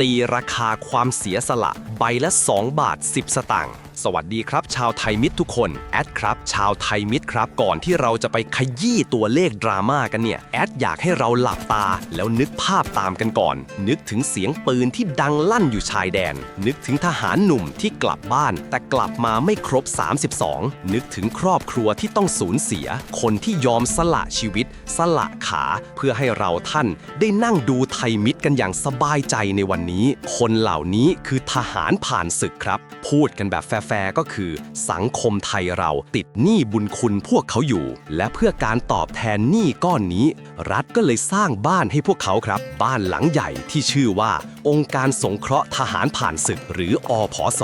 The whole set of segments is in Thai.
ตีราคาความเสียสละ ใบละ 2 บาท 10 สตางค์สวัสดีครับ ชาวไทยมิตรทุกคนแอดครับ ชาวไทยมิตรครับ ก่อนที่เราจะไปขยี้ตัวเลขดราม่ากันเนี่ยแอดอยากให้เราหลับตา แล้วนึกภาพตามกันก่อน นึกถึงเสียงปืนที่ดังลั่นอยู่ชายแดน นึกถึงทหารหนุ่มที่กลับบ้าน แต่กลับมาไม่ครบ 32 นึกถึงครอบครัวที่ต้องสูญเสีย คนที่ยอมสละชีวิต สละขาเพื่อให้เราท่านได้นั่งดูไทยมิตรกันอย่างสบายใจในวันนี้ คนเหล่านี้คือทหารผ่านศึกครับ พูดกันแบบแฟร์ก็คือ สังคมไทยเราติดหนี้บุญคุณพวกเขาอยู่ และเพื่อการตอบแทนหนี้ก้อนนี้ รัฐก็เลยสร้างบ้านให้พวกเขาครับ บ้านหลังใหญ่ที่ชื่อว่า องค์การสงเคราะห์ทหารผ่านศึก หรืออพส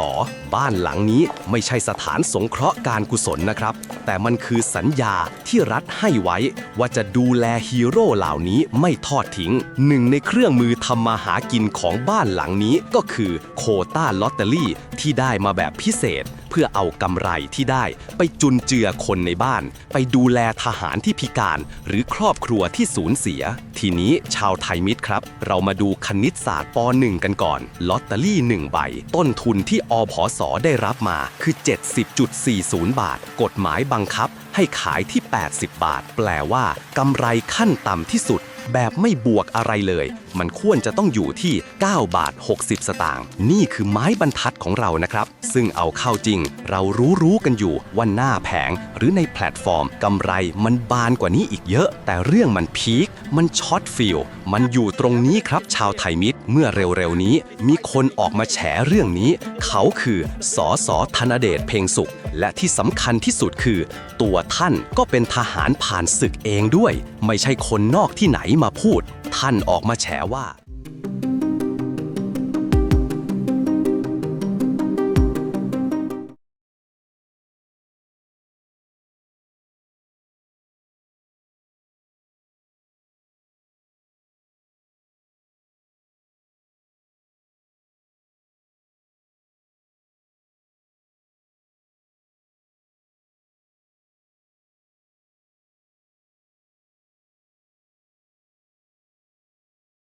บ้านหลังนี้ไม่ใช่สถานสงเคราะห์การกุศลนะครับ แต่มันคือสัญญาที่รัฐให้ไว้ว่าจะดูแลฮีโร่เหล่านี้ไม่ทอดทิ้ง หนึ่งในเครื่องมือทำมาหากินของบ้านหลังนี้ก็คือโคต้าลอตเตอรี่ที่ได้มาแบบพิเศษ พื่อเอากำไรที่ได้ไปจุนเจือคนในบ้าน ไปดูแลทหารที่พิการ หรือครอบครัวที่สูญเสีย ทีนี้ชาวไทยมิตรครับ เรามาดูคณิตศาสตร์ป .1 กันก่อน ลอตเตอรี่ 1 ใบ ต้นทุนที่อพสได้รับมาคือ 70.40 บาท กฎหมายบังคับให้ขายที่ 80 บาท แปลว่ากำไรขั้นต่ำที่สุด แบบไม่บวกอะไรเลย มันควรจะต้องอยู่ที่ 9 บาท 60 สตางค์นี่คือไม้บรรทัดของเรานะครับ ซึ่งเอาเข้าจริง เรารู้รู้กันอยู่ว่าหน้าแผง หรือในแพลตฟอร์มกำไรมันบานกว่านี้อีกเยอะ แต่เรื่องมันพีคมันช็อตฟิลมันอยู่ตรงนี้ครับชาวไทยมิตรเมื่อเร็วๆนี้ มีคนออกมาแฉเรื่องนี้ เขาคือสอสอธนเดชเพ็งสุข และที่สำคัญที่สุดคือ ตัวท่านก็เป็นทหารผ่านศึกเองด้วย ไม่ใช่คนนอกที่ไหนมาพูด ท่านออกมาแฉว่า